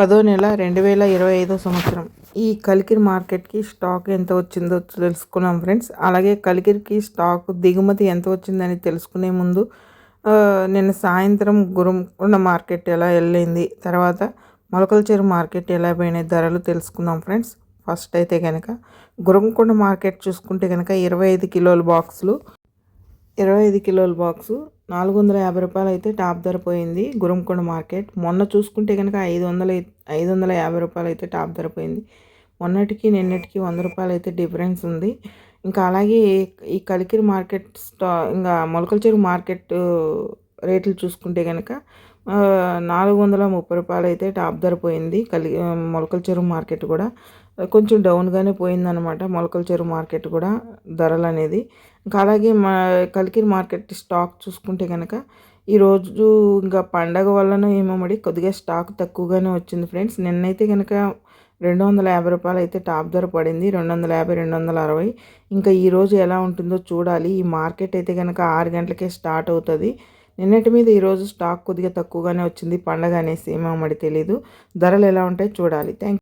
పదో నెల రెండు వేల ఇరవై ఐదో సంవత్సరం. ఈ కలికిరి మార్కెట్కి స్టాక్ ఎంత వచ్చిందో తెలుసుకున్నాం ఫ్రెండ్స్. అలాగే కలికిరికి స్టాక్ దిగుమతి ఎంత వచ్చిందని తెలుసుకునే ముందు నిన్న సాయంత్రం గురంకొండ మార్కెట్ ఎలా వెళ్ళింది తర్వాత మొలకల చెరు మార్కెట్ ఎలా పోయినాయి ధరలు తెలుసుకుందాం ఫ్రెండ్స్. ఫస్ట్ అయితే కనుక గురంకొండ మార్కెట్ చూసుకుంటే కనుక ఇరవై ఐదు కిలోల బాక్సులు ఇరవై ఐదు కిలోల బాక్సు నాలుగు వందల యాభై రూపాయలు అయితే టాప్ ధర పోయింది గురంకొండ మార్కెట్. మొన్న చూసుకుంటే కనుక ఐదు వందల ఐదు వందల యాభై రూపాయలు అయితే టాప్ ధర పోయింది. మొన్నటికి నిన్నటికి వంద రూపాయలు అయితే డిఫరెన్స్ ఉంది. ఇంకా అలాగే ఈ కలికిరి మార్కెట్ స్టా ఇంకా మొలకల చెరువు మార్కెట్ రేట్లు చూసుకుంటే కనుక నాలుగు వందల ముప్పై రూపాయలు అయితే టాప్ ధర పోయింది. కలి మొలకల చెరువు మార్కెట్ కూడా కొంచెం డౌన్గానే పోయిందనమాట మొలకల చెరువు మార్కెట్ కూడా ధరలు అనేది. ఇంకా అలాగే మా కలికిరి మార్కెట్ స్టాక్ చూసుకుంటే కనుక ఈరోజు ఇంకా పండగ వలన ఏమో మరి కొద్దిగా స్టాక్ తక్కువగానే వచ్చింది ఫ్రెండ్స్. నిన్నైతే కనుక రెండు వందల యాభై రూపాయలు అయితే టాప్ ధర పడింది రెండు వందల యాభై రెండు వందల అరవై. ఇంకా ఈరోజు ఎలా ఉంటుందో చూడాలి. ఈ మార్కెట్ అయితే కనుక ఆరు గంటలకే స్టార్ట్ అవుతుంది. నిన్నటి మీద ఈరోజు స్టాక్ కొద్దిగా తక్కువగానే వచ్చింది. పండగ అనేసి ఏమో మరి తెలీదు. ధరలు ఎలా ఉంటాయో చూడాలి. థ్యాంక్